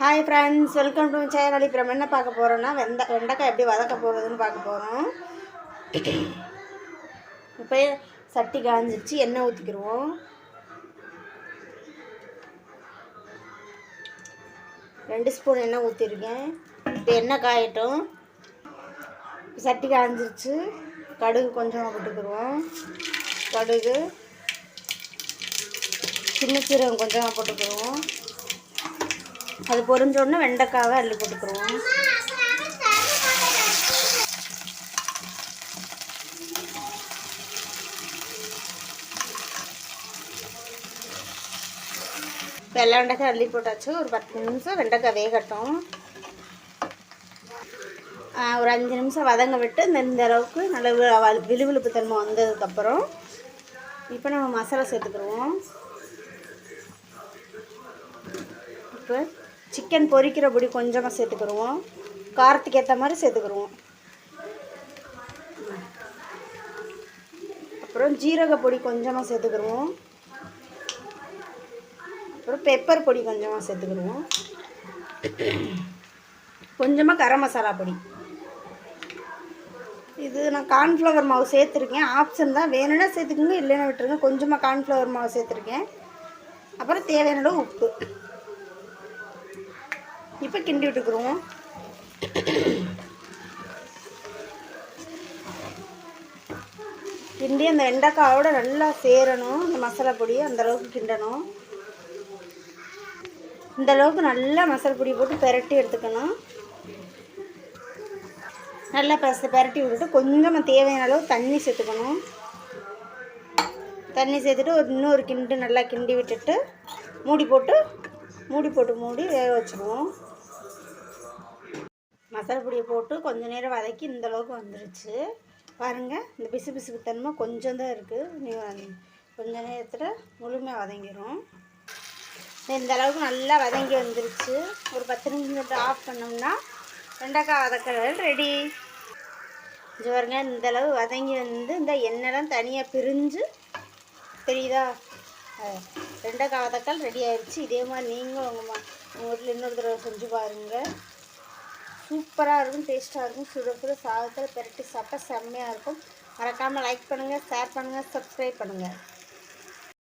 Hi friends welcome to channel இப்போ நம்ம என்ன பார்க்க போகிறோன்னா வெந்த வெண்டைக்காய் எப்படி வதக்க போகிறதுன்னு பார்க்க போகிறோம் இப்போ சட்டி காஞ்சிருச்சு எண்ணெய் ஊற்றிக்கிடுவோம் ரெண்டு ஸ்பூன் எண்ணெய் ஊற்றிருக்கேன் இப்போ எண்ணெய் காயட்டும். சட்டி காஞ்சிருச்சு. கடுகு கொஞ்சமாக போட்டுக்கிடுவோம் கடுகு. சின்ன சீரகம் கொஞ்சமாக போட்டுக்கிடுவோம் அது பொறிஞ்சோடனே வெண்டைக்காவை அள்ளி போட்டுக்கிறோம் இப்போ எல்லா வெண்டைக்காய் அள்ளி போட்டாச்சு. ஒரு பத்து நிமிஷம் வெண்டைக்காய் வேகட்டும். ஒரு அஞ்சு நிமிஷம் வதங்க விட்டு இந்த இந்த அளவுக்கு நல்ல விழுவிழுப்பு தன்மை வந்ததுக்கப்புறம் இப்போ நம்ம மசாலா சேர்த்துக்கிடுவோம் இப்போ சிக்கன் பொரிக்கிற பொடி கொஞ்சமாக சேர்த்துக்கிடுவோம் காரத்துக்கு ஏற்ற மாதிரி சேர்த்துக்கிடுவோம் அப்புறம் ஜீரக பொடி கொஞ்சமாக சேர்த்துக்கிடுவோம் அப்புறம் பெப்பர் பொடி கொஞ்சமாக சேர்த்துக்கிடுவோம் கொஞ்சமாக கரம் மசாலா பொடி. இது நான் கார்ன்ஃப்ளவர் மாவு சேர்த்துருக்கேன். ஆப்ஷன் தான். வேணும்னா சேர்த்துக்கோங்க இல்லைன்னா விட்டுருங்க. கொஞ்சமாக கார்ன்ஃப்ளவர் மாவு சேர்த்துருக்கேன். அப்புறம் தேவையான அளவு உப்பு. இப்போ கிண்டி விட்டுக்குருவோம். கிண்டி அந்த வெண்டைக்காயோட நல்லா சேரணும். இந்த மசாலா பொடி அந்த அளவுக்கு கிண்டணும். இந்த அளவுக்கு நல்லா மசாலா பொடி போட்டு பெரட்டி எடுத்துக்கணும். நல்லா பச பெரட்டி விட்டுட்டு கொஞ்சமாக தேவையான அளவு தண்ணி சேர்த்துக்கணும். தண்ணி சேர்த்துட்டு ஒரு இன்னொரு கிண்டு நல்லா கிண்டி விட்டுட்டு மூடி போட்டு மூடி போட்டு மூடி வேக வச்சுருவோம். மசாலா பொடியை போட்டு கொஞ்ச நேரம் வதக்கி இந்த அளவுக்கு வந்துருச்சு. பாருங்கள் இந்த பிசு பிசுக்கு தன்மை கொஞ்சம் தான் இருக்குது நீ கொஞ்ச நேரத்தில் முழுமையாக வதங்கிடும் இந்த அளவுக்கு நல்லா வதங்கி வந்துருச்சு. ஒரு பத்து நிமிஷம் ஆஃப் பண்ணோம்னா வெண்டைக்காய் வதக்கிறது ரெடி இது பாருங்க இந்த அளவு வதங்கி வந்து இந்த எண்ணெய்லாம் தனியாக பிரிஞ்சு தெரியுதா? வெண்டைக்காய் வதக்கல் ரெடி ஆயிடுச்சு இதே மாதிரி நீங்களும் உங்கள் உங்கள் வீட்டில் இன்னொரு தடவை செஞ்சு பாருங்கள் சூப்பராக இருக்கும் டேஸ்ட்டாக இருக்கும். சுட சுட சாதத்தில் பெரட்டி சாப்பிட்டா செம்மையாக இருக்கும். மறக்காமல் லைக் பண்ணுங்கள் ஷேர் பண்ணுங்கள் சப்ஸ்கிரைப் பண்ணுங்கள்